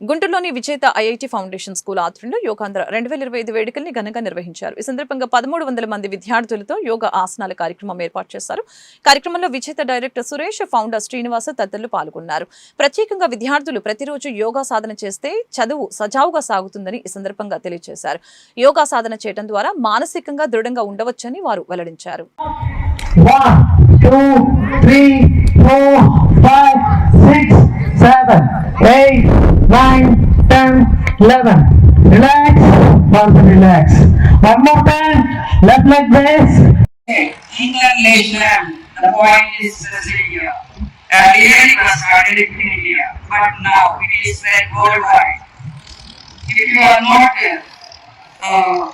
గుంటూరులోని విజేత IIT foundation school ఆధ్వర్యంలో యోగాంధ్ర రెండు వేల ఇరవై ఐదు వేడుకల్ని ఘనంగా నిర్వహించారు. ఈ సందర్భంగా పదమూడు వందల మంది విద్యార్థులతో యోగా ఆసనాల కార్యక్రమం ఏర్పాటు చేశారు. కార్యక్రమంలో విజేత డైరెక్టర్ సురేష్ ఫౌండర్ శ్రీనివాస తదితరులు పాల్గొన్నారు. ప్రత్యేకంగా విద్యార్థులు ప్రతిరోజు యోగా సాధన చేస్తే చదువు సజావుగా సాగుతుందని ఈ సందర్భంగా తెలియజేశారు. యోగా సాధన చేయడం ద్వారా మానసికంగా దృఢంగా ఉండవచ్చని వారు వెల్లడించారు. One, two, three, four, five, six, seven, eight, nine, ten, eleven. Relax, once relax. One more time, left leg raise. England nation, the point is Syria. Earlier it was started in India, but now it is spread worldwide. If you are not uh,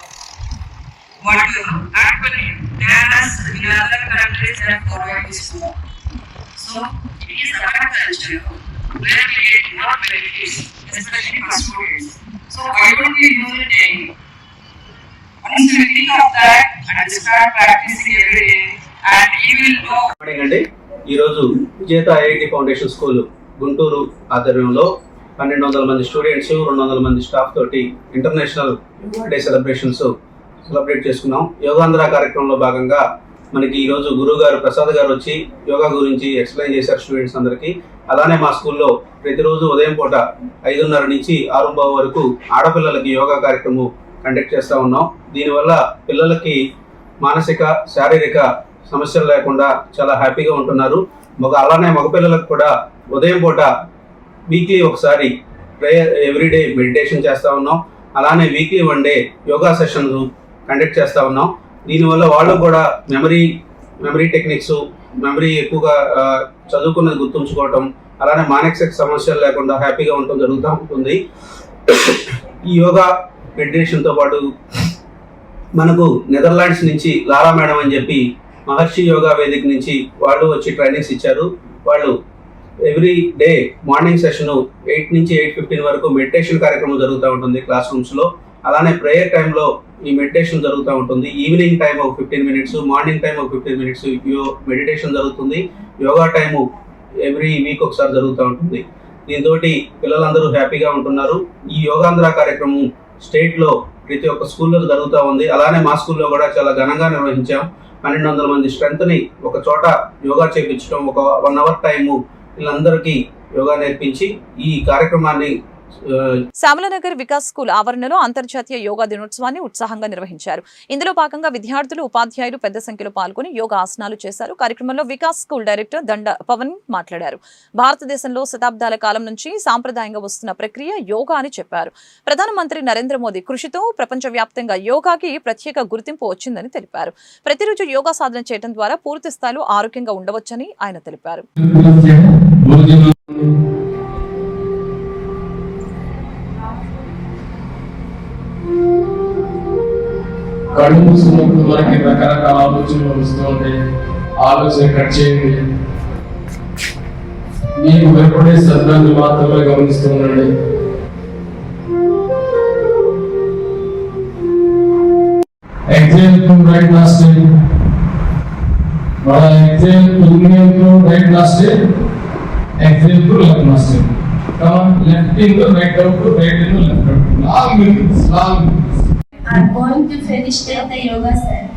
what you actually there is in other countries that follow this law. So it is our culture where we get more benefits, especially for students. So why don't we use it daily? Once we think of that and start practicing every day, and we will know morning అండి ఈరోజు విజేత IIT foundation school Guntur ఆధ్వర్యంలో పన్నెండు వందల మంది students రెండు వందల మంది స్టాఫ్ తోటి international yoga day celebrations celebrate చేసుకున్నాం యోగాంధ్ర కార్యక్రమంలో భాగంగా మనకి ఈరోజు గురువు గారు ప్రసాద్ గారు వచ్చి యోగా గురించి ఎక్స్ప్లెయిన్ చేశారు స్టూడెంట్స్ అందరికీ. అలానే మా స్కూల్లో ప్రతిరోజు ఉదయం పూట ఐదున్నర నుంచి ఆరుంబావ వరకు ఆడపిల్లలకి యోగా కార్యక్రమం కండక్ట్ చేస్తూ ఉన్నాం. దీనివల్ల పిల్లలకి మానసిక శారీరక సమస్యలు లేకుండా చాలా హ్యాపీగా ఉంటున్నారు. మగ అలానే మగపిల్లలకు కూడా ఉదయం పూట వీక్లీ ఒకసారి ప్రేయర్ ఎవ్రీడే మెడిటేషన్ చేస్తూ ఉన్నాం. అలానే weekly one day yoga sessions conduct చేస్తూ ఉన్నాం. దీనివల్ల వాళ్ళు కూడా మెమరీ మెమరీ టెక్నిక్స్ మెమరీ ఎక్కువగా చదువుకున్నది గుర్తుంచుకోవటం అలానే మానసిక సమస్యలు లేకుండా హ్యాపీగా ఉండటం జరుగుతూ ఉంటుంది. ఈ యోగా మెడిటేషన్తో పాటు మనకు నెదర్లాండ్స్ నుంచి లారా మేడం అని చెప్పి మహర్షి యోగా వేదిక నుంచి వాళ్ళు వచ్చి ట్రైనింగ్స్ ఇచ్చారు. వాళ్ళు every day morning session eight నుంచి ఎయిట్ ఫిఫ్టీన్ వరకు మెడిటేషన్ కార్యక్రమం జరుగుతూ ఉంటుంది క్లాస్ రూమ్స్లో. అలానే ప్రేయర్ టైంలో ఈ మెడిటేషన్ జరుగుతూ ఉంటుంది. ఈవినింగ్ టైం ఒక ఫిఫ్టీన్ మినిట్స్ మార్నింగ్ టైం ఒక ఫిఫ్టీన్ మినిట్స్ మెడిటేషన్ జరుగుతుంది. యోగా టైము ఎవ్రీ వీక్ ఒకసారి జరుగుతూ ఉంటుంది. దీంతో పిల్లలందరూ హ్యాపీగా ఉంటున్నారు. ఈ యోగాంధ్ర కార్యక్రమం స్టేట్లో ప్రతి ఒక్క స్కూల్లో జరుగుతూ ఉంది. అలానే మా స్కూల్లో కూడా చాలా ఘనంగా నిర్వహించాం. పన్నెండు వందల మంది స్ట్రెంత్ని ఒక చోట యోగా చేయించడం ఒక వన్ అవర్ టైము వీళ్ళందరికీ యోగా నేర్పించి ఈ కార్యక్రమాన్ని శ్యామలనగర్ వికాస్ స్కూల్ ఆవరణలో అంతర్జాతీయ యోగా దినోత్సవాన్ని ఉత్సాహంగా నిర్వహించారు. ఇందులో భాగంగా విద్యార్థులు ఉపాధ్యాయులు పెద్ద సంఖ్యలో పాల్గొని యోగా ఆసనాలు చేశారు. కార్యక్రమంలో వికాస్ స్కూల్ డైరెక్టర్ దండ పవన్ మాట్లాడారు. భారతదేశంలో శతాబ్దాల కాలం నుంచి సాంప్రదాయంగా వస్తున్న ప్రక్రియ యోగా అని చెప్పారు. ప్రధానమంత్రి నరేంద్ర మోదీ కృషితో ప్రపంచవ్యాప్తంగా యోగాకి ప్రత్యేక గుర్తింపు వచ్చిందని తెలిపారు. ప్రతిరోజు యోగా సాధన చేయడం ద్వారా పూర్తి స్థాయిలో ఆరోగ్యంగా ఉండవచ్చని ఆయన తెలిపారు. కళ్ళు మూసుకున్నప్పుడు మనకి రకరకాల ఆలోచనలు వస్తూ ఉంటాయి. ఆలోచన కట్ చేయండి. మీకు భయపడే శబ్దాన్ని మాత్రమే గమనిస్తూ ఉండండి. ఎగ్జామ్ టు రైట్ లాస్ట్ మన exam English to right last exam to left last left in right out right in left out long minutes long I'm going to finish the yoga set.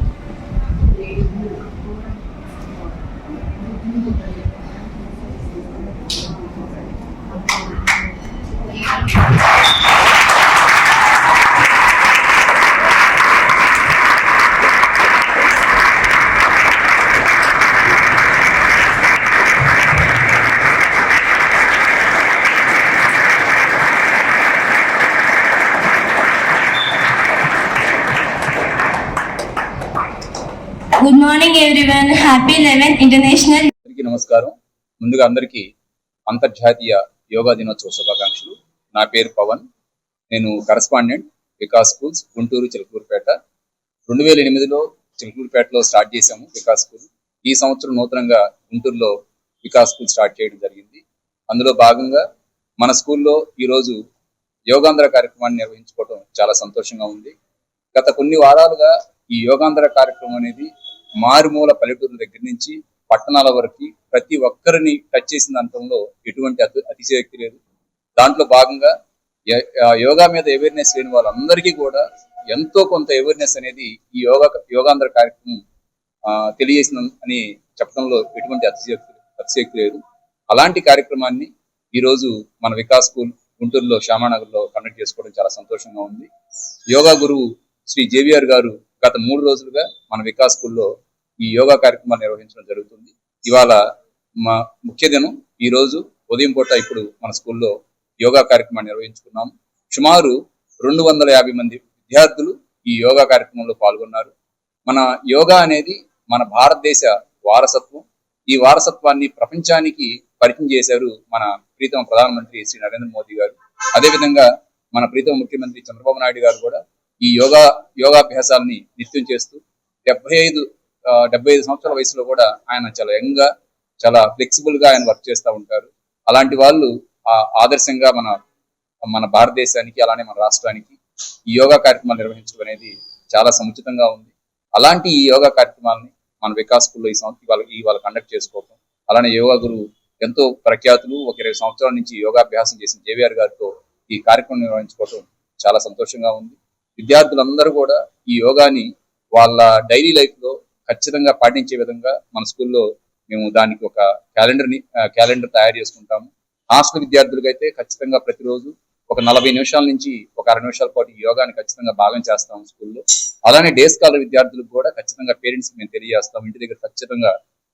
Morning everyone happy eleven international అందరికీ నమస్కారం. ముందుగా అందరికీ అంతర్జాతీయ యోగా దినోత్సవ శుభాకాంక్షలు. నా పేరు పవన్. నేను కరస్పాండెంట్ వికాస్ స్కూల్స్ గుంటూరు చిలకూరుపేట. రెండు వేల ఎనిమిదిలో చిలకూరుపేటలో స్టార్ట్ చేశాము వికాస్ స్కూల్. ఈ సంవత్సరం నూతనంగా గుంటూరులో వికాస్ స్కూల్ స్టార్ట్ చేయడం జరిగింది. అందులో భాగంగా మన స్కూల్లో ఈరోజు యోగాంధ్ర కార్యక్రమాన్ని నిర్వహించుకోవడం చాలా సంతోషంగా ఉంది. గత కొన్ని వారాలుగా ఈ యోగాంధ్ర కార్యక్రమం అనేది మారుమూల పల్లెటూరుల దగ్గర నుంచి పట్టణాల వరకు ప్రతి ఒక్కరిని టచ్ చేసిన అంతంలో ఎటువంటి అతి అతిశయక్తి లేదు. దాంట్లో భాగంగా యోగా మీద అవేర్నెస్ లేని వాళ్ళందరికీ కూడా ఎంతో కొంత అవేర్నెస్ అనేది ఈ యోగా యోగాంధ్ర కార్యక్రమం ఆ, తెలియజేసిన అని చెప్పడంలో ఎటువంటి అతిశయోక్తి అతిశయోక్తి లేదు. అలాంటి కార్యక్రమాన్ని ఈరోజు మన వికాస్ స్కూల్ గుంటూరులో శ్యామానగర్లో కండక్ట్ చేసుకోవడం చాలా సంతోషంగా ఉంది. యోగా గురువు శ్రీ జేవిఆర్ గారు గత మూడు రోజులుగా మన వికాస్ స్కూల్లో ఈ యోగా కార్యక్రమాలు నిర్వహించడం జరుగుతుంది. ఇవాళ మా ముఖ్య దినం. ఈ రోజు ఉదయం పూట ఇప్పుడు మన స్కూల్లో యోగా కార్యక్రమాన్ని నిర్వహించుకున్నాం. సుమారు రెండు వందల యాభై మంది విద్యార్థులు ఈ యోగా కార్యక్రమంలో పాల్గొన్నారు. మన యోగా అనేది మన భారతదేశ వారసత్వం. ఈ వారసత్వాన్ని ప్రపంచానికి పరిచయం చేశారు మన ప్రీతమ ప్రధానమంత్రి శ్రీ నరేంద్ర మోదీ గారు. అదేవిధంగా మన ప్రీతమ ముఖ్యమంత్రి చంద్రబాబు నాయుడు గారు కూడా ఈ యోగా యోగాభ్యాసాలని నిత్యం చేస్తూ డెబ్బై ఐదు డెబ్బై ఐదు సంవత్సరాల వయసులో కూడా ఆయన చాలా యంగ్గా చాలా ఫ్లెక్సిబుల్గా ఆయన వర్క్ చేస్తూ ఉంటారు. అలాంటి వాళ్ళు ఆ ఆదర్శంగా మన మన భారతదేశానికి అలానే మన రాష్ట్రానికి ఈ యోగా కార్యక్రమాలు నిర్వహించడం అనేది చాలా సముచితంగా ఉంది. అలాంటి ఈ యోగా కార్యక్రమాలని మన వికాస్ స్కూల్లో ఈ సంవత్సరం ఇవాళ ఇవాళ కండక్ట్ చేసుకోవటం అలానే యోగా గురువు ఎంతో ప్రఖ్యాతులు ఒక ఇరవై సంవత్సరాల నుంచి యోగాభ్యాసం చేసిన జేవిఆర్ గారితో ఈ కార్యక్రమం నిర్వహించుకోవటం చాలా సంతోషంగా ఉంది. విద్యార్థులందరూ కూడా ఈ యోగాని వాళ్ళ డైలీ లైఫ్లో ఖచ్చితంగా పాటించే విధంగా మన స్కూల్లో మేము దానికి ఒక క్యాలెండర్ని క్యాలెండర్ తయారు చేసుకుంటాము. హాస్టల్ విద్యార్థులకు అయితే ఖచ్చితంగా ప్రతిరోజు ఒక నలభై నిమిషాల నుంచి ఒక అర నిమిషాల పాటు యోగాని ఖచ్చితంగా భాగం చేస్తాం స్కూల్లో. అలానే డే స్కాలర్ విద్యార్థులకు కూడా ఖచ్చితంగా పేరెంట్స్ మేము తెలియజేస్తాం. ఇంటి దగ్గర ఖచ్చితంగా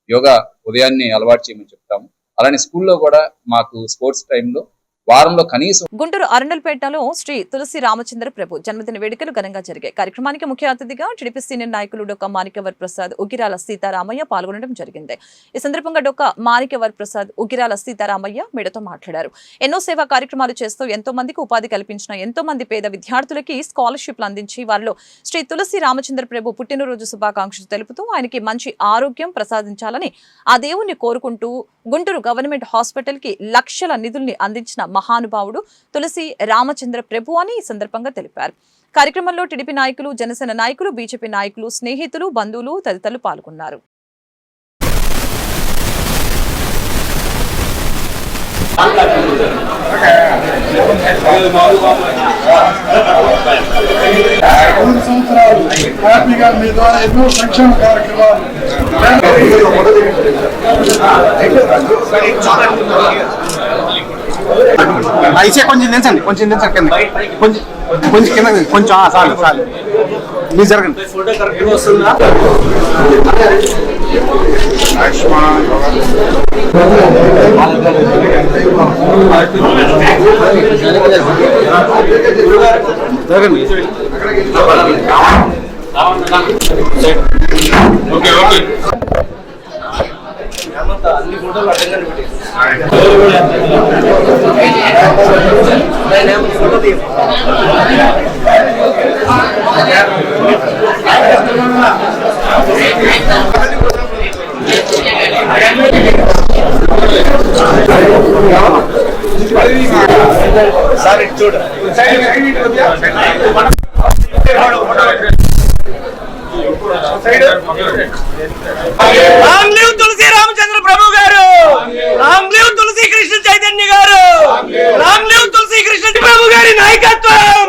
యోగా ఉదయాన్నే అలవాటు చేయమని చెప్తాము. అలానే స్కూల్లో కూడా మాకు స్పోర్ట్స్ టైంలో వారంలో కనీసం గుంటూరు అరణల్పేటలో శ్రీ తులసి రామచంద్ర ప్రభు జన్మదిన వేడుకలు ఘనంగా జరిగాయి. కార్యక్రమానికి ముఖ్య అతిథిగా టీడీపీ సీనియర్ నాయకులు డొక్క మాణిక్యవర్ ప్రసాద్ ఉగిరాల సీతారామయ్య పాల్గొనడం జరిగింది. ఈ సందర్భంగా డొక్క మాణిక్యవర్ ప్రసాద్ ఉగిరాల సీతారామయ్య మీడతో మాట్లాడారు. ఎన్నో సేవా కార్యక్రమాలు చేస్తూ ఎంతో మందికి ఉపాధి కల్పించిన ఎంతో మంది పేద విద్యార్థులకి స్కాలర్షిప్లు అందించి వారిలో శ్రీ తులసి రామచంద్ర ప్రభు పుట్టినరోజు శుభాకాంక్షలు తెలుపుతూ ఆయనకి మంచి ఆరోగ్యం ప్రసాదించాలని ఆ దేవుణ్ణి కోరుకుంటూ గుంటూరు గవర్నమెంట్ హాస్పిటల్కి లక్షల నిధుల్ని అందించిన మహానుభావుడు తులసి రామచంద్ర ప్రభు అని ఈ సందర్భంగా తెలిపారు. కార్యక్రమంలో టీడీపీ నాయకులు జనసేన నాయకులు బీజేపీ నాయకులు స్నేహితులు బంధువులు తదితరులు పాల్గొన్నారు. మూడు సంవత్సరాలు హ్యాపీగా మీ ద్వారా ఎన్నో సంక్షేమ కార్యక్రమాలు అయితే కొంచెం దించండి కొంచెం దించండి కింద కొంచెం కొంచెం కింద కొంచెం ఆ, చాలు చాలు మీరు జరగండి. జరగండి. రామ్ లివ్ తులసి రామచంద్ర ప్రభు గారు! రామ్ తులసి కృష్ణ చైతన్య గారు! రామ్ లివ్ తులసి కృష్ణ ప్రభు గారి నాయకత్వం!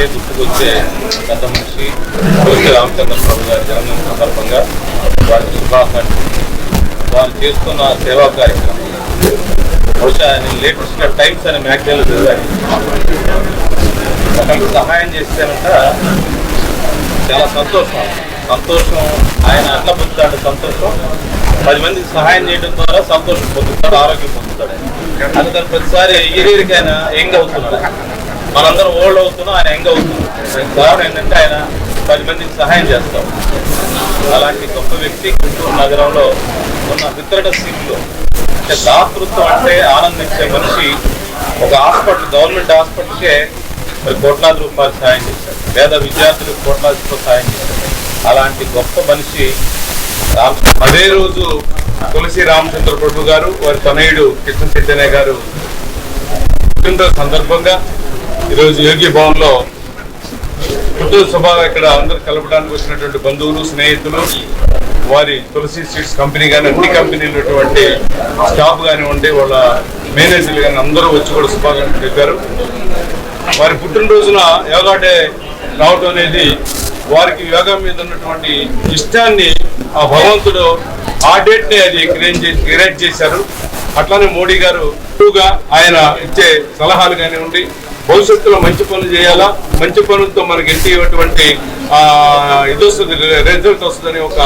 అంటే గుర్తుకొచ్చే పెద్ద మనిషి తులసి రామచంద్ర ప్రభు గారి జన్మదిన సందర్భంగా వారికి శుభాకాంక్షలు. వారు చేస్తున్న సేవా కార్యక్రమం. బహుశా నేను లేటెస్ట్ టైమ్స్ అనే మ్యాగజైన్లో చదివాను ఒకరికి సహాయం చేస్తేనంట చాలా సంతోషం. సంతోషం ఆయన అట్లా పొందుతాడు సంతోషం. పది మందికి సహాయం చేయడం ద్వారా సంతోషం పొందుతాడు ఆరోగ్యం పొందుతాడు. అందుకని ప్రతిసారి ఇయరియర్కైనా ఏం అవుతున్నాడు. మనందరం ఓల్డ్ అవుతున్నాం ఆయన యంగ్ అవుతున్నాం. కారణం ఏంటంటే ఆయన పది మందికి సహాయం చేస్తాం. అలాంటి గొప్ప వ్యక్తి గుంటూరు నగరంలో ఉన్న వితరణ సీట్లో. అంటే దాతృత్వం అంటే ఆనందించే మనిషి ఒక హాస్పిటల్ గవర్నమెంట్ హాస్పిటల్కే మరి కోట్లాది రూపాయలు సహాయం చేశారు పేద విద్యార్థులకు కోట్లాది సాయం సహాయం చేశారు అలాంటి గొప్ప మనిషి అదే రోజు తులసి రామచంద్ర ప్రభు గారు వారి తనయుడు కృష్ణ చైతన్య గారు సందర్భంగా ఈరోజు యోగి భవన్లో పుట్టూరు సభ ఇక్కడ అందరూ కలపడానికి వచ్చినటువంటి బంధువులు స్నేహితులు వారి తులసి సీడ్స్ కంపెనీ కానీ అన్ని కంపెనీలు ఉన్నటువంటి స్టాఫ్ కానివ్వండి వాళ్ళ మేనేజర్లు కానీ అందరూ వచ్చి కూడా శుభాకాంక్షలు చెప్పారు. వారి పుట్టినరోజున యోగా డే రావడం అనేది వారికి యోగా మీద ఉన్నటువంటి ఇష్టాన్ని ఆ భగవంతుడు ఆ డేట్ని అది క్రియేట్ చేసి క్రియేట్ చేశారు. అట్లానే మోడీ గారు ఎక్కువగా ఆయన ఇచ్చే సలహాలు కానివ్వండి భవిష్యత్తులో మంచి పనులు చేయాలా? మంచి పనులతో మనకి ఎట్టి ఇది వస్తుంది రిజల్ట్ వస్తుందని ఒక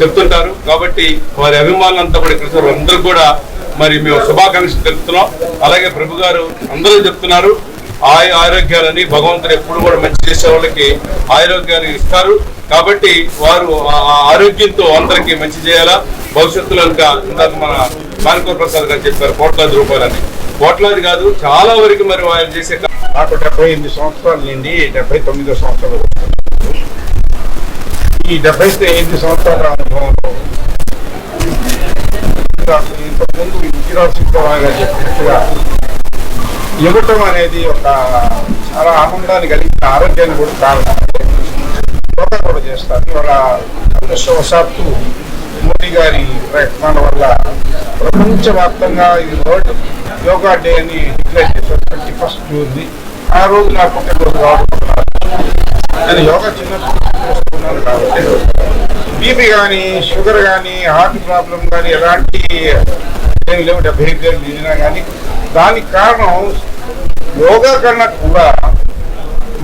చెప్తుంటారు. కాబట్టి వారి అభిమానులంతా కూడా ఇక్కడ అందరూ కూడా మరి మేము శుభాకాంక్షలు తెలుపుతున్నాం. అలాగే ప్రభు గారు అందరూ చెప్తున్నారు ఆయు ఆరోగ్యాలని భగవంతుడు ఎప్పుడు కూడా మంచి చేసే వాళ్ళకి ఆరోగ్యాలు ఇస్తారు. కాబట్టి వారు ఆ ఆరోగ్యంతో అందరికీ మంచి చేయాలా? భవిష్యత్తులో ఇంకా ఇందాక మన మానకూర్ ప్రసాద్ గారు చెప్పారు కోట్లాది రూపాయలని. కోట్లాది కాదు చాలా వరకు మరి ఆయన చేసే నాకు డెబ్బై ఎనిమిది సంవత్సరాలు నిండి డెబ్బై తొమ్మిదో సంవత్సరాలు ఈ డెబ్బై ఎనిమిది సంవత్సరాల అనుభవంలో ఇంతకుముందు విజయరావు చెప్పినట్టుగా ఇవ్వటం అనేది ఒక చాలా ఆనందాన్ని కలిగిన ఆరోగ్యాన్ని కూడా కారణం. కూడా చేస్తారు ఇవాళ అదృష్టవశాత్తు మోడీ గారి ప్రయత్నాల వల్ల ప్రపంచవ్యాప్తంగా ఈ వరల్డ్ యోగా డే అని డిక్లేర్ చేశారు ట్వంటీ ఫస్ట్ జూన్ ఆ రోజు నా పుట్టినరోజు రావడం నేను యోగా చిన్నప్పుడు చేస్తున్నాను కాబట్టి బీపీ కానీ షుగర్ కానీ హార్ట్ ప్రాబ్లం కానీ ఎలాంటి ఏమి లేవు డెబ్బై ఐదు కానీ దానికి కారణం యోగా కన్నా కూడా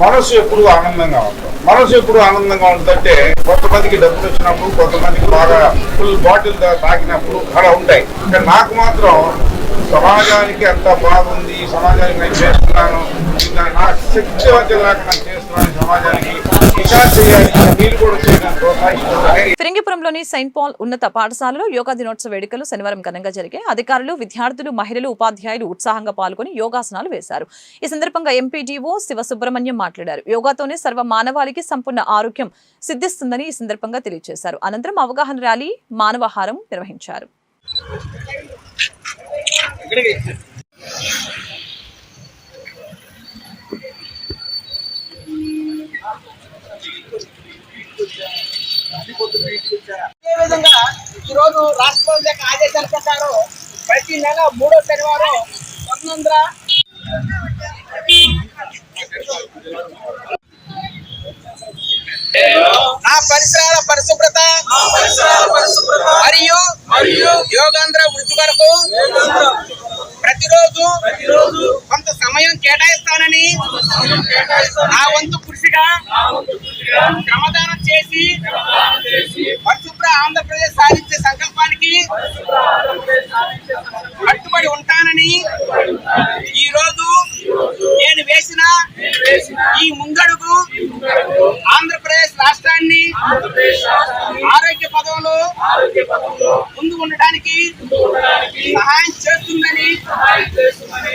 మనసు ఎప్పుడు ఆనందంగా ఉంటుంది మనసు ఎప్పుడు ఆనందంగా ఉంటుందంటే కొంతమందికి డబ్బులు వచ్చినప్పుడు కొంతమందికి బాగా ఫుల్ బాటిల్ తాగినప్పుడు అలా ఉంటాయి. కానీ నాకు మాత్రం సమాజానికి అంత బాగుంది సమాజానికి నేను చేస్తున్నాను నా శక్తి వచ్చేలాగా నేను చేస్తున్నాను సమాజానికి. ఇంకా చేయాలి మీరు కూడా చేయడానికి ప్రోత్సహిస్తున్నాను ఫిరంగిపురంలోని సెయింట్ పాల్ ఉన్నత పాఠశాలలో యోగా దినోత్సవ వేడుకలు శనివారం ఘనంగా జరిగాయి. అధికారులు విద్యార్థులు మహిళలు ఉపాధ్యాయులు ఉత్సాహంగా పాల్గొని యోగాసనాలు వేశారు. ఈ సందర్భంగా ఎంపీడీఓ శివ సుబ్రహ్మణ్యం మాట్లాడారు. యోగాతోనే సర్వ మానవాళికి సంపూర్ణ ఆరోగ్యం సిద్ధిస్తుందని ఈ సందర్భంగా తెలియజేశారు. అనంతరం అవగాహన ర్యాలీ మానవహారం నిర్వహించారు. అదేవిధంగా ఈరోజు రాష్ట్రపతి యొక్క ఆదేశాల ప్రకారం ప్రతి నెల మూడో శనివారం వందల నా పరిసరాల పరిశుభ్రత మరియు మరియు యోగాంధ్ర వృద్ధి కొరకు ప్రతిరోజు కొంత సమయం కేటాయిస్తానని నా వంతు కృషిగా శ్రమదానం చేసి పరిశుభ్ర ఆంధ్రప్రదేశ్ సాధించే సంకల్పానికి కట్టుబడి ఉంటానని ఈ రోజు నేను వేసిన ఈ ముందడుగు ఆంధ్రప్రదేశ్ రాష్ట్రాన్ని ఆరోగ్య పదంలో ముందు ఉండడానికి సహాయం చేస్తుందని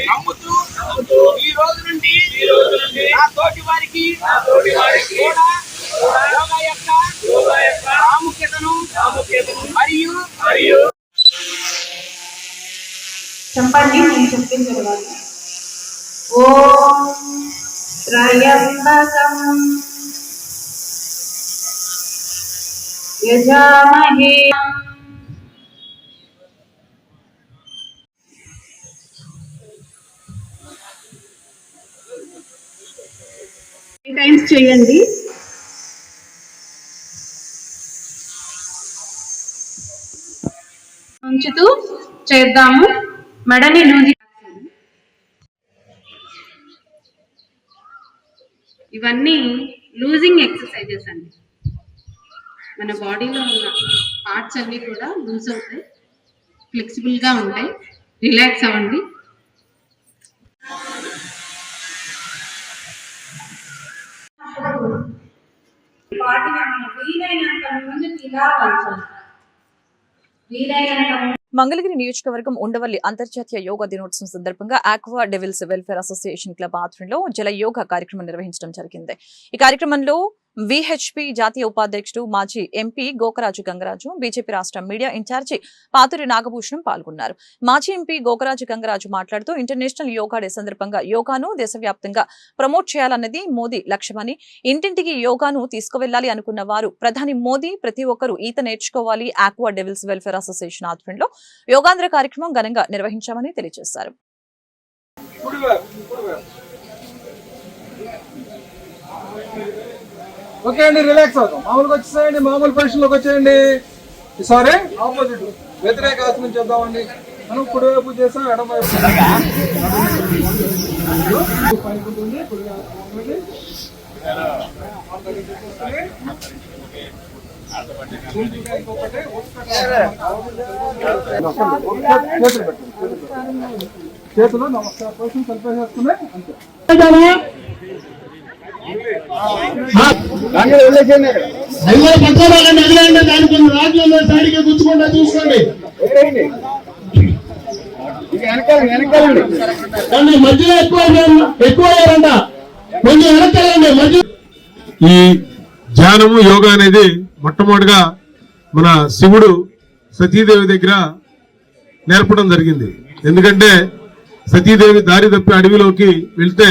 నమ్ముతూ ఈ రోజు నుండి నా తోటి వారికి కూడా యోగా యొక్క ప్రాముఖ్యతను మరియు మరియు చెప్పండి నేను చెప్పిన తర్వాత ఓం త్రయంబకం యజామహే చేయండి. ఉంచుతూ చేద్దాము. మెడని లూజి ఇవన్నీ లూజింగ్ ఎక్సర్సైజెస్ అండి. మన బాడీలో ఉన్న పార్ట్స్ అన్ని కూడా లూజ్ అవుతాయి. ఫ్లెక్సిబుల్గా ఉంటాయి. రిలాక్స్ అవ్వండి. వాటిని మనం వీలైనంత ముందుకు ఇలా వంచాలి వీలైనంత మంగళగిరి నియోజకవర్గం ఉండవల్లి అంతర్జాతీయ యోగా దినోత్సవం సందర్భంగా Aqua Devils welfare association club ఆధ్వర్యంలో జల యోగా కార్యక్రమం నిర్వహించడం జరిగింది. ఈ కార్యక్రమంలో విహెచ్పి జాతీయ ఉపాధ్యక్షుడు మాజీ ఎంపీ గోకరాజు గంగరాజు బీజేపీ రాష్ట్ర మీడియా ఇన్ఛార్జి పాతురి నాగభూషణం పాల్గొన్నారు. మాజీ ఎంపీ గోకరాజు గంగరాజు మాట్లాడుతూ ఇంటర్నేషనల్ యోగా డే సందర్భంగా యోగాను దేశవ్యాప్తంగా ప్రమోట్ చేయాలన్నది మోదీ లక్ష్యమని ఇంటింటికి యోగాను తీసుకువెళ్ళాలి అనుకున్న వారు ప్రధాని మోదీ ప్రతి ఒక్కరూ ఈత నేర్చుకోవాలి ఆక్వా డెవిల్స్ వెల్ఫేర్ అసోసియేషన్ ఆధ్వర్యంలో యోగాంధ్ర కార్యక్రమం ఘనంగా నిర్వహించామని తెలియజేశారు. ఓకే అండి రిలాక్స్ అవుతాం మామూలుగా వచ్చేసేయండి మామూలు పొజిషన్లోకి వచ్చేయండి. సారీ ఆపోజిట్ వ్యతిరేక ఆసనం చేద్దామండి. మనం కుడివైపు చేసాం ఎడమవైపు చేతులు నమస్కారం పొజిషన్ అంతే అయ్యో దాని కొన్ని సైడ్కి గుచ్చుకుంటా చూసుకోండి కానీ మధ్యలో ఎక్కువ ఎక్కువ అయ్యారంట కొంచెం వెనక్కెళ్ళండి మధ్య ఈ ధ్యానము యోగా అనేది మొట్టమొదటిగా మన శివుడు సతీదేవి దగ్గర నేర్పడం జరిగింది. ఎందుకంటే సతీదేవి దారి తప్పి అడవిలోకి వెళ్తే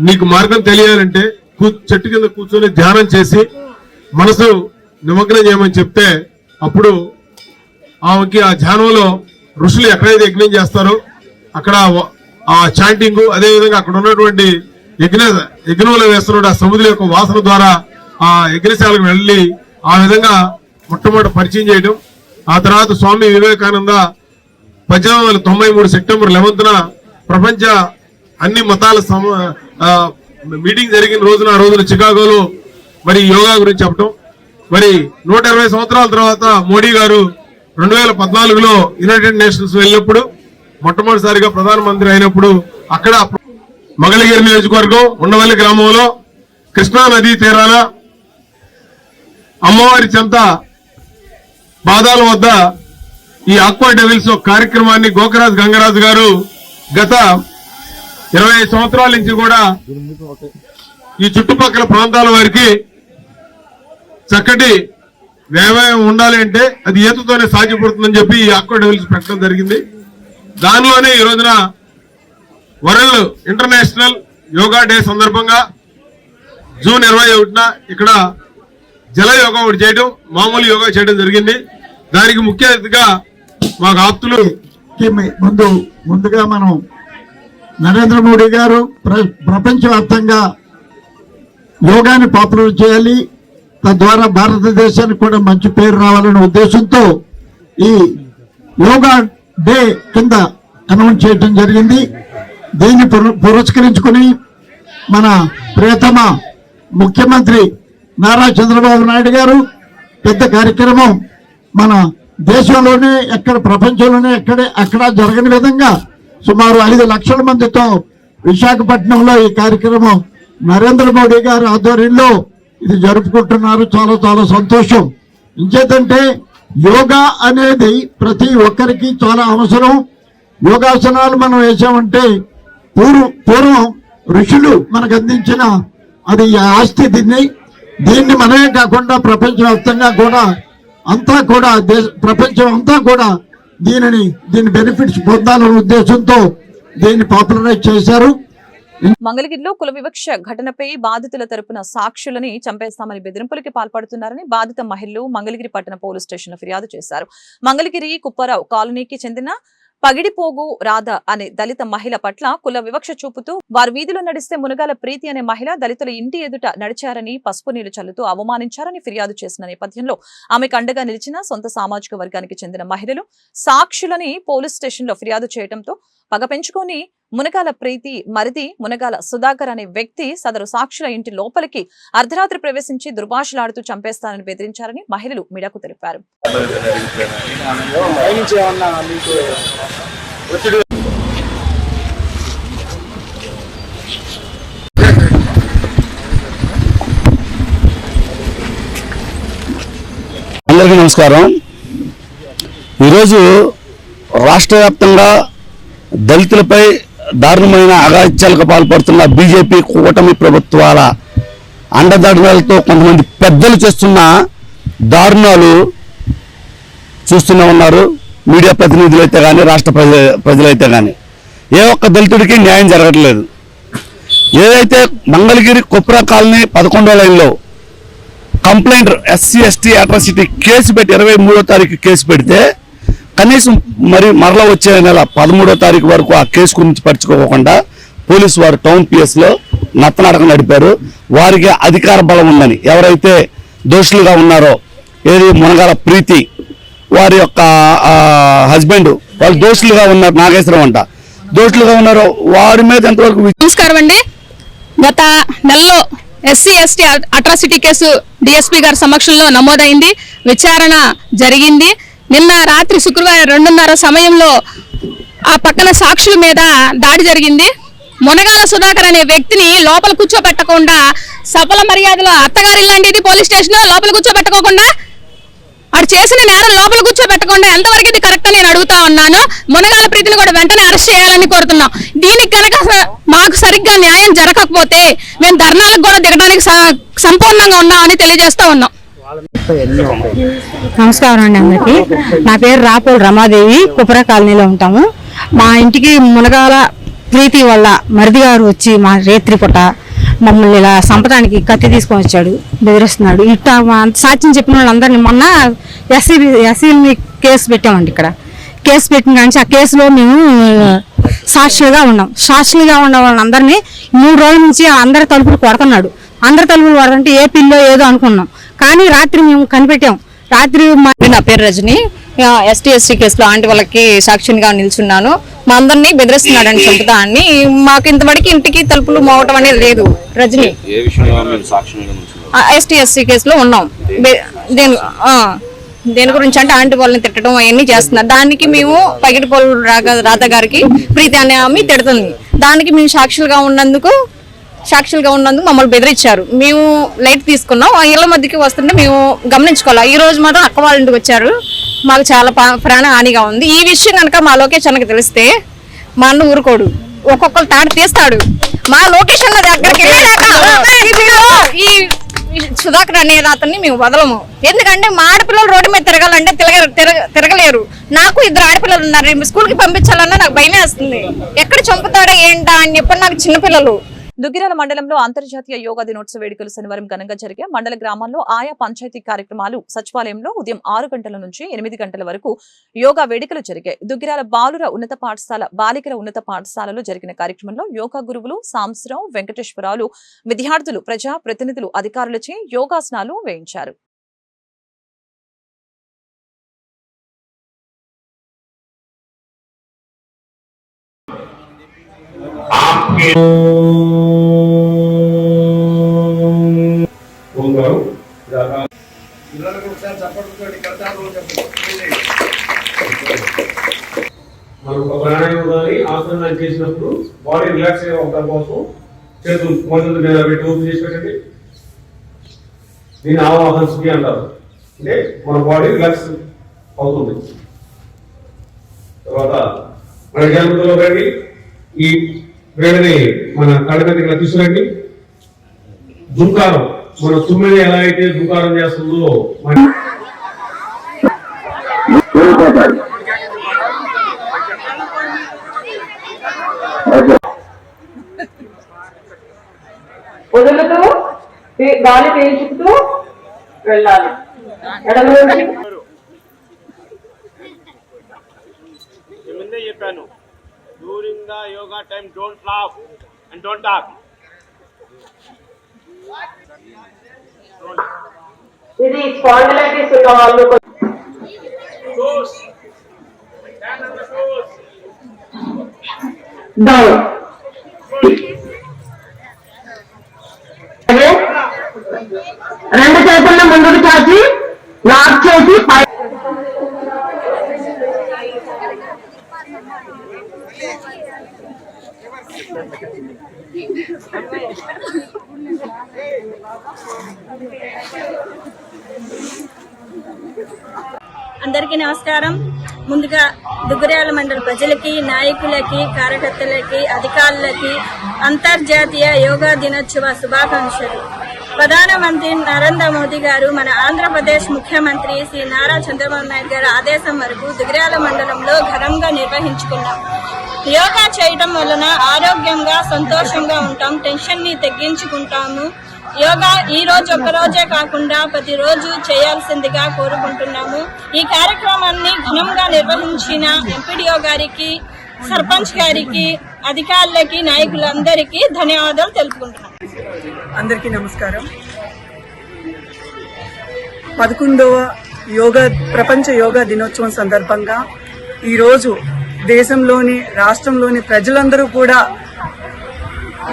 నీకు మార్గం తెలియాలంటే కూ- చెట్టు కింద కూర్చొని ధ్యానం చేసి మనసు నిమగ్నం చేయమని చెప్తే అప్పుడు ఆమెకి ఆ ధ్యానంలో ఋషులు ఎక్కడైతే యజ్ఞం చేస్తారో అక్కడ ఆ చాంటింగ్ అదే విధంగా అక్కడ ఉన్నటువంటి యజ్ఞ యజ్ఞంలో వేస్తున్న ఆ సముద్రం యొక్క వాసన ద్వారా ఆ యజ్ఞశాలకు వెళ్ళి ఆ విధంగా మొట్టమొదటి పరిచయం చేయడం. ఆ తర్వాత స్వామి వివేకానంద పద్దెనిమిది వందల తొంభై మూడు సెప్టెంబర్ లెవెన్త్న ప్రపంచ అన్ని మతాల సమ మీటింగ్ జరిగిన రోజున ఆ రోజున చికాగోలో మరి యోగా గురించి చెప్పడం మరి నూట ఇరవై సంవత్సరాల తర్వాత మోడీ గారు రెండు వేల పద్నాలుగులో యునైటెడ్ నేషన్స్ వెళ్ళినప్పుడు మొట్టమొదటిసారిగా ప్రధానమంత్రి అయినప్పుడు అక్కడ మగళగిరి నియోజకవర్గం ఉండవల్లి గ్రామంలో కృష్ణా నదీ తీరాన అమ్మవారి చెంత బాదాల వద్ద ఈ ఆక్వా డెవిల్స్ కార్యక్రమాన్ని గోకరాజ్ గంగరాజు గారు గత ఇరవై సంవత్సరాల నుంచి కూడా ఈ చుట్టుపక్కల ప్రాంతాల వారికి చక్కటి వ్యవయం ఉండాలి అంటే అది ఈతతోనే సాధ్యపడుతుందని చెప్పి ఈ ఆక్వా డెవలప్స్ పెట్టడం జరిగింది. దానిలోనే ఈ రోజున వరల్డ్ ఇంటర్నేషనల్ యోగా డే సందర్భంగా జూన్ ఇరవై ఒకటిన ఇక్కడ జల యోగా ఒకటి చేయడం మామూలు యోగా చేయడం జరిగింది. దానికి ముఖ్య అతిథిగా మాకు ఆప్తులు ముందు ముందుగా మనం నరేంద్ర మోడీ గారు ప్ర- ప్రపంచవ్యాప్తంగా యోగాని పాపులర్ చేయాలి. తద్వారా భారతదేశానికి కూడా మంచి పేరు రావాలనే ఉద్దేశంతో ఈ యోగా డే కింద అనౌన్స్ చేయడం జరిగింది. దీన్ని పుర- పురస్కరించుకుని మన ప్రియతమ ముఖ్యమంత్రి నారా చంద్రబాబు నాయుడు గారు పెద్ద కార్యక్రమం మన దేశంలోనే ఎక్కడ ప్రపంచంలోనే ఎక్కడే అక్కడ జరగని విధంగా సుమారు ఐదు లక్షల మందితో విశాఖపట్నంలో ఈ కార్యక్రమం నరేంద్ర మోడీ గారి ఆధ్వర్యంలో ఇది జరుపుకుంటున్నారు. చాలా చాలా సంతోషం. ఇంకేదంటే యోగా అనేది ప్రతి ఒక్కరికి చాలా అవసరం. యోగాసనాలు మనం వేసామంటే పూర్వ పూర్వం ఋషులు మనకు అందించిన అది ఈ ఆస్తి దీన్ని. దీన్ని మనమే కాకుండా ప్రపంచవ్యాప్తంగా కూడా అంతా కూడా దేశ ప్రపంచం అంతా కూడా దీనిని దీని బెనిఫిట్స్ పొందాలనే ఉద్దేశంతో దీన్ని పాపులరైజ్ చేశారు. మంగళగిరిలో కుల వివక్ష ఘటనపై బాధితుల తరపున సాక్షులని చంపేస్తామని బెదిరింపులకి పాల్పడుతున్నారని బాధిత మహిళలు మంగళగిరి పట్టణ పోలీస్ స్టేషన్ ఫిర్యాదు చేశారు. మంగళగిరి కుప్పారావు కాలనీకి చెందిన పగిడిపోగు రాధ అనే దళిత మహిళ పట్ల కుల వివక్ష చూపుతూ వారు వీధిలో నడిస్తే మునగాల ప్రీతి అనే మహిళ దళితుల ఇంటి ఎదుట నడిచారని పసుపు నీళ్ళు చల్లుతూ అవమానించారని ఫిర్యాదు చేసిన నేపథ్యంలో ఆమెకు అండగా నిలిచిన సొంత సామాజిక వర్గానికి చెందిన మహిళలు సాక్షులని పోలీస్ స్టేషన్లో ఫిర్యాదు చేయడంతో పగ పెంచుకొని మునగాల ప్రీతి మరిది మునగాల సుధాకర్ అనే వ్యక్తి సదరు సాక్షుల ఇంటి లోపలికి అర్ధరాత్రి ప్రవేశించి దుర్భాషలాడుతూ చంపేస్తానని బెదిరించారని మహిళలు మీడియాకు తెలిపారు. అందరికీ నమస్కారం. ఈరోజు రాష్ట్ర వ్యాప్తంగా దళితులపై దారుణమైన అగాత్యాలకు పాల్పడుతున్న బీజేపీ కూటమి ప్రభుత్వాల అండదండలతో కొంతమంది పెద్దలు చేస్తున్న దారుణాలు చూస్తూనే ఉన్నారు. మీడియా ప్రతినిధులు అయితే కానీ రాష్ట్ర ప్రజ ప్రజలైతే కానీ ఏ ఒక్క దళితుడికి న్యాయం జరగట్లేదు. ఏదైతే మంగళగిరి కుప్రా కాలనీ పదకొండో లైన్లో complaint SC ST atrocity case పెట్టి ఇరవై మూడో తారీఖు కేసు పెడితే కనీసం మరి మరలా వచ్చే నెల పదమూడో తారీఖు వరకు ఆ కేసు గురించి పరుచుకోకుండా పోలీసు వారు టౌన్ పిఎస్లో నత్తనాటకం నడిపారు. వారికి అధికార బలం ఉందని. ఎవరైతే దోషులుగా ఉన్నారో ఏది మునగాల ప్రీతి వారి యొక్క హస్బెండ్ వాళ్ళు దోషులుగా ఉన్నారు నాగేశ్వరం అంట. దోషులుగా ఉన్నారో వారి మీద ఎంతవరకు నమస్కారం అండి. గత నెలలో SC ST atrocity case DSP గారి సమక్షంలో నమోదైంది. విచారణ జరిగింది. నిన్న రాత్రి శుక్రవారం రెండున్నర సమయంలో ఆ పక్కన సాక్షుల మీద దాడి జరిగింది. మునగాల సుధాకర్ అనే వ్యక్తిని లోపల కూర్చోబెట్టకుండా సఫల మర్యాదలో అత్తగారి ఇల్లాంటిది పోలీస్ స్టేషన్ లోపల కూర్చోబెట్టుకోకుండా వాడు చేసిన నేరం లోపల కూర్చోబెట్టకుండా ఎంతవరకు ఇది కరెక్ట్ నేను అడుగుతా ఉన్నాను మునగాల ప్రీతిని కూడా వెంటనే అరెస్ట్ చేయాలని కోరుతున్నాం. దీనికి కనుక స- మాకు సరిగ్గా న్యాయం జరగకపోతే మేము ధర్నాలకు కూడా దిగడానికి స- సంపూర్ణంగా ఉన్నామని తెలియజేస్తా ఉన్నాం. నమస్కారం అండి అందరికి. నా పేరు రాపోల్ రమాదేవి. కుపరా కాలనీలో ఉంటాము. మా ఇంటికి మునగాల ప్రీతి వల్ల మరిది గారు వచ్చి మా రేత్రి పుట్ట మమ్మల్ని ఇలా సంపదానికి కత్తి తీసుకొని వచ్చాడు బెదిరిస్తున్నాడు. ఇట్ట మా సాక్ష్యం చెప్పిన వాళ్ళందరినీ మొన్న ఎస్సీ ఎస్సీ కేసు పెట్టామండి ఇక్కడ. కేసు పెట్టిన కానీ ఆ కేసులో మేము సాక్షులుగా ఉన్నాం. సాక్షులుగా ఉన్న వాళ్ళందరినీ మూడు రోజుల నుంచి అందరి తలుపులు కొడుతున్నాడు. అందరి తలుపులు కొడుతుంటే ఏ పిల్లో ఏదో అనుకున్నాం. కానీ రాత్రి మేము కనిపెట్టాం. రాత్రి మా నా పేరు రజని. ఎస్టీ ఎస్సీ కేసులో ఆంటీ వాళ్ళకి సాక్షిగా నిల్చున్నాను. మా అందరినీ బెదిరిస్తున్నాడని చంపుతా అని మాకు ఇంతవరకు ఇంటికి తలుపులు మోగటం అనేది లేదు. రజని. ఎస్టీ ఎస్సీ కేసులో ఉన్నాం. దేని ఆ, దేని గురించి అంటే ఆంటీ వాళ్ళని తిట్టడం అవన్నీ చేస్తున్నారు. దానికి మేము పగిటిపోలు రాగ రాధ గారికి ప్రీతి అనే ఆమె తిడుతుంది. దానికి మేము సాక్షులుగా ఉన్నందుకు సాక్షులుగా ఉన్నందుకు మమ్మల్ని బెదిరించారు. మేము లైట్ తీసుకున్నాం. ఆ ఇళ్ళ మధ్యకి వస్తుంటే మేము గమనించుకోవాలి. ఈ రోజు మాత్రం అక్క వాళ్ళ ఇంటికి వచ్చారు. మాకు చాలా ప్రాణ హానిగా ఉంది. ఈ విషయం కనుక మా లోకేష్ అన్నకి తెలిస్తే మా అన్న ఊరుకోడు. ఒక్కొక్కరు తాడు తీస్తాడు. మా లోకేష్ అన్న దగ్గరికి ఈ సుధాకర్ అనే అతన్ని మేము వదలము. ఎందుకంటే మా ఆడపిల్లలు రోడ్డు మీద తిరగాలంటే తిరగ తిరగ- తిరగలేరు. నాకు ఇద్దరు ఆడపిల్లలు ఉన్నారు. రేపు స్కూల్కి పంపించాలన్నా నాకు భయం వేస్తుంది. ఎక్కడ చంపుతాడా ఏంటా అని చెప్పి నాకు చిన్నపిల్లలు. దుగ్గిరాల మండలంలో అంతర్జాతీయ యోగా దినోత్సవ వేడుకలు శనివారం ఘనంగా జరిగే మండల గ్రామాల్లో ఆయా పంచాయతీ కార్యక్రమాలు సచివాలయంలో ఉదయం ఆరు గంటల నుంచి ఎనిమిది గంటల వరకు యోగా వేడుకలు జరిగాయి. దుగ్గిరాల బాలుర ఉన్నత పాఠశాల బాలికల ఉన్నత పాఠశాలలో జరిగిన కార్యక్రమంలో యోగా గురువులు సాంసరావు వెంకటేశ్వరరావులు విద్యార్థులు ప్రజా ప్రతినిధులు అధికారులచే యోగాసనాలు వేయించారు. మనం ఒక ప్రాణాయామం కానీ ఆసనాలు చేసినప్పుడు బాడీ రిలాక్స్ అవ్వడం కోసం చేతులు మోచేతుల మీద పెట్టి ఊపి చేసి పెట్టండి. దీన్ని ఆవాహన స్థితి అంటారు. అంటే మన బాడీ రిలాక్స్ అవుతుంది. తర్వాత మన జాగ్రత్తలో రండి. ఈ వేడిని మన కళ్ళ మీద ఇలా తీసుకురండి. దుంకారం మన తుమ్మిని ఎలా అయితే దుంకారం చేస్తుందో మన వదులుతూ పీ- గాలి పీల్చుతూ వెళ్ళాలి. ముందే చెప్పాను during the yoga time don't laugh and don't talk ఇది స్పాండిలైటిస్ ఉన్న వాళ్ళు డౌన్ రెండు చేతుల్లో ముందుకు చాచి లాక్ చేసి పై అందరికీ నమస్కారం. ముందుగా దుగ్గురాల మండల ప్రజలకి నాయకులకి కార్యకర్తలకి అధికారులకి అంతర్జాతీయ యోగా దినోత్సవ శుభాకాంక్షలు. ప్రధానమంత్రి నరేంద్ర మోదీ గారు మన ఆంధ్రప్రదేశ్ ముఖ్యమంత్రి శ్రీ నారా చంద్రబాబు నాయుడు గారి ఆదేశం వరకు దుగ్గర్యాల మండలంలో ఘనంగా నిర్వహించుకున్నాం. యోగా చేయడం వలన ఆరోగ్యంగా సంతోషంగా ఉంటాం టెన్షన్ని తగ్గించుకుంటాము. యోగా ఈ రోజు ఒక రోజే కాకుండా ప్రతిరోజు చేయాల్సిందిగా కోరుకుంటున్నాము. ఈ కార్యక్రమాన్ని ఘనంగా నిర్వహించిన ఎంపీడీఓ గారికి సర్పంచ్ గారికి అధికారులకి నాయకులందరికీ ధన్యవాదాలు తెలుపుకుంటున్నాం. అందరికీ నమస్కారం. పదకొండవ యోగా ప్రపంచ యోగా దినోత్సవం సందర్భంగా ఈరోజు దేశంలోని రాష్ట్రంలోని ప్రజలందరూ కూడా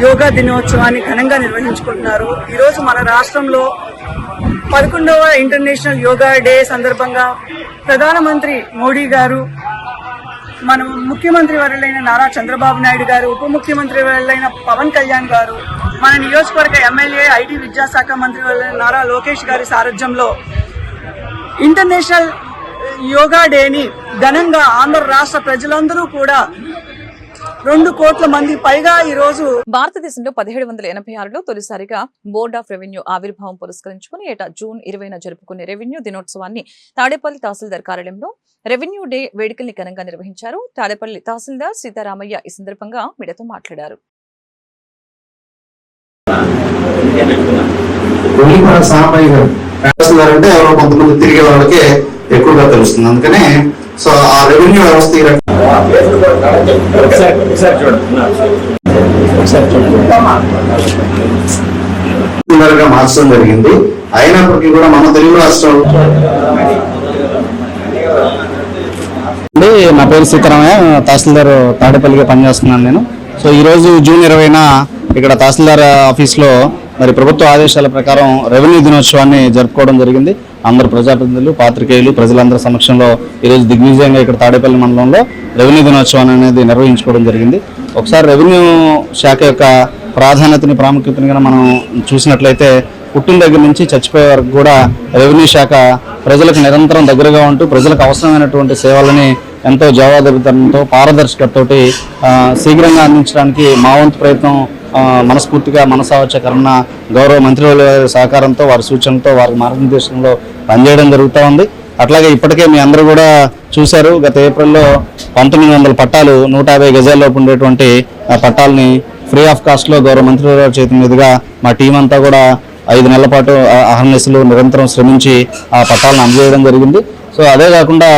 యోగా దినోత్సవాన్ని ఘనంగా నిర్వహించుకుంటున్నారు. ఈరోజు మన రాష్ట్రంలో పదకొండవ ఇంటర్నేషనల్ యోగా డే సందర్భంగా ప్రధానమంత్రి మోడీ గారు మన ముఖ్యమంత్రి వర్యులైన నారా చంద్రబాబు నాయుడు గారు ఉప ముఖ్యమంత్రి వర్యులైన పవన్ కళ్యాణ్ గారు మన నియోజకవర్గ ఎమ్మెల్యే ఐటీ విద్యాశాఖ మంత్రి వర్యులైన నారా లోకేష్ గారి సారథ్యంలో ఇంటర్నేషనల్ యోగా డేని ఘనంగా ఆంధ్ర రాష్ట్ర ప్రజలందరూ కూడా రెండు కోట్ల మంది పైగా ఈరోజు భారతదేశంలో పదిహేడు వందల ఎనభై ఆరులో తొలిసారిగా బోర్డ్ ఆఫ్ రెవెన్యూ ఆవిర్భావం పురస్కరించుకుని ఏటా జూన్ ఇరవైన జరుపుకునే రెవెన్యూ దినోత్సవాన్ని తాడేపల్లి తహసీల్దార్ కార్యాలయంలో రెవెన్యూ డే వేడుకల్ని ఘనంగా నిర్వహించారు. తాడేపల్లి తహసీల్దార్ సీతారామయ్య ఈ సందర్భంగా మీడియాతో మాట్లాడారు. అంటే ఎవరో కొంతమంది తిరిగే వాళ్ళకే ఎక్కువగా తెలుస్తుంది. అందుకనే సో ఆ రెవెన్యూ వ్యవస్థ ఈ మార్చడం జరిగింది. అయినప్పటికీ కూడా మన తెలుగు రాష్ట్రాలు అండి నా పేరు సీతారామయ్య తహసీల్దార్ తాడేపల్లిగా పనిచేస్తున్నాను నేను. సో ఈరోజు జూన్ ఇరవైన ఇక్కడ తహసీల్దార్ ఆఫీస్లో మరి ప్రభుత్వ ఆదేశాల ప్రకారం రెవెన్యూ దినోత్సవాన్ని జరుపుకోవడం జరిగింది. అందరు ప్రజాప్రతినిధులు పాత్రికేయులు ప్రజలందరి సమక్షంలో ఈరోజు దిగ్విజయంగా ఇక్కడ తాడేపల్లి మండలంలో రెవెన్యూ దినోత్సవాన్ని అనేది నిర్వహించుకోవడం జరిగింది. ఒకసారి రెవెన్యూ శాఖ యొక్క ప్రాధాన్యతని ప్రాముఖ్యతని కనుక మనం చూసినట్లయితే పుట్టిన దగ్గర నుంచి చచ్చిపోయే వరకు కూడా రెవెన్యూ శాఖ ప్రజలకు నిరంతరం దగ్గరగా ఉంటూ ప్రజలకు అవసరమైనటువంటి సేవలని ఎంతో జవాబుదారితనంతో పారదర్శకతతోటి శీఘ్రంగా అందించడానికి మా వంతు ప్రయత్నం మనస్ఫూర్తిగా మనసావచ కరుణ గౌరవ మంత్రివర్యుల సహకారంతో వారి సూచనతో వారి మార్గనిర్దేశంలో పనిచేయడం జరుగుతూ ఉంది. అట్లాగే ఇప్పటికే మీ అందరూ కూడా చూశారు గత ఏప్రిల్లో పంతొమ్మిది వందల పట్టాలు నూట యాభై గజాల్లోపు ఉండేటువంటి ఆ పట్టాలని ఫ్రీ ఆఫ్ కాస్ట్లో గౌరవ మంత్రివర్యుల చేతి మీదుగా మా టీం అంతా కూడా ఐదు నెలల పాటు ఆ అహర్నిశలు నిరంతరం శ్రమించి ఆ పట్టాలను అందజేయడం జరిగింది. సో అదే కాకుండా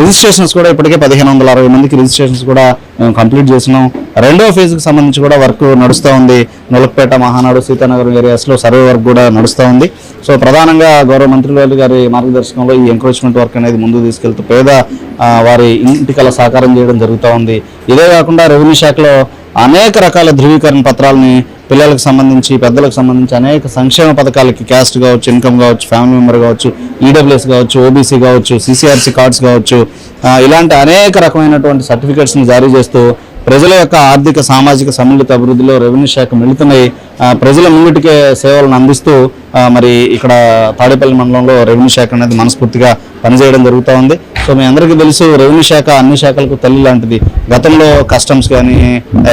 రిజిస్ట్రేషన్స్ కూడా ఇప్పటికే పదిహేను వందల అరవై మందికి రిజిస్ట్రేషన్స్ కూడా మేము కంప్లీట్ చేసినాం రెండో ఫేజ్కి సంబంధించి కూడా వర్క్ నడుస్తూ ఉంది. నొలకపేట మహానాడు సీతానగరం ఏరియాస్లో సర్వే వర్క్ కూడా నడుస్తూ ఉంది. సో ప్రధానంగా గౌరవ మంత్రి గారి మార్గదర్శకంలో ఈ ఎంకరేజ్మెంట్ వర్క్ అనేది ముందుకు తీసుకెళ్తూ పేద వారి ఇంటికల సహకారం చేయడం జరుగుతూ ఉంది. ఇదే కాకుండా రెవెన్యూ శాఖలో అనేక రకాల ధృవీకరణ పత్రాలని పిల్లలకు సంబంధించి పెద్దలకు సంబంధించి అనేక సంక్షేమ పథకాలకి క్యాస్ట్ కావచ్చు ఇన్కమ్ కావచ్చు ఫ్యామిలీ మెంబర్ కావచ్చు ఈడబ్ల్యూఎస్ కావచ్చు ఓబీసీ కావచ్చు సిసిఆర్సీ కార్డ్స్ కావచ్చు ఇలాంటి అనేక రకమైనటువంటి సర్టిఫికేట్స్ని జారీ చేస్తూ ప్రజల యొక్క ఆర్థిక సామాజిక సమ్మిళిత అభివృద్ధిలో రెవెన్యూ శాఖ మిళితమై ప్రజల ముంగిటికే సేవలను అందిస్తూ మరి ఇక్కడ తాడేపల్లి మండలంలో రెవెన్యూ శాఖ అనేది మనస్ఫూర్తిగా పనిచేయడం జరుగుతూ ఉంది. సో మీ అందరికీ తెలుసు రెవెన్యూ శాఖ అన్ని శాఖలకు తల్లి లాంటిది. గతంలో కస్టమ్స్ కానీ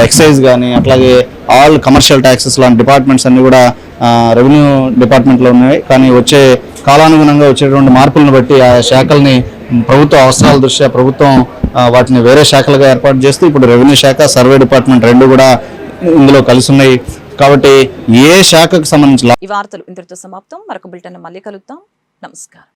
ఎక్సైజ్ కానీ అట్లాగే ఆల్ కమర్షియల్ ట్యాక్సెస్ లాంటి డిపార్ట్మెంట్స్ అన్నీ కూడా రెవెన్యూ డిపార్ట్మెంట్లో ఉన్నాయి. కానీ వచ్చే కాలానుగుణంగా వచ్చేటువంటి మార్పులను బట్టి ఆ శాఖల్ని ప్రభుత్వ అవసరాల దృష్ట్యా ప్రభుత్వం వాటిని వేరే శాఖలుగా ఏర్పాటు చేస్తూ ఇప్పుడు రెవెన్యూ శాఖ సర్వే డిపార్ట్మెంట్ రెండు కూడా ఇందులో కలిసి ఉన్నాయి కాబట్టి ఏ శాఖకు సంబంధించి ఈ వార్తలు ఇంతటితో సమాప్తం. మరొక బులెటిన్ మళ్ళీ కలుద్దాం. నమస్కారం.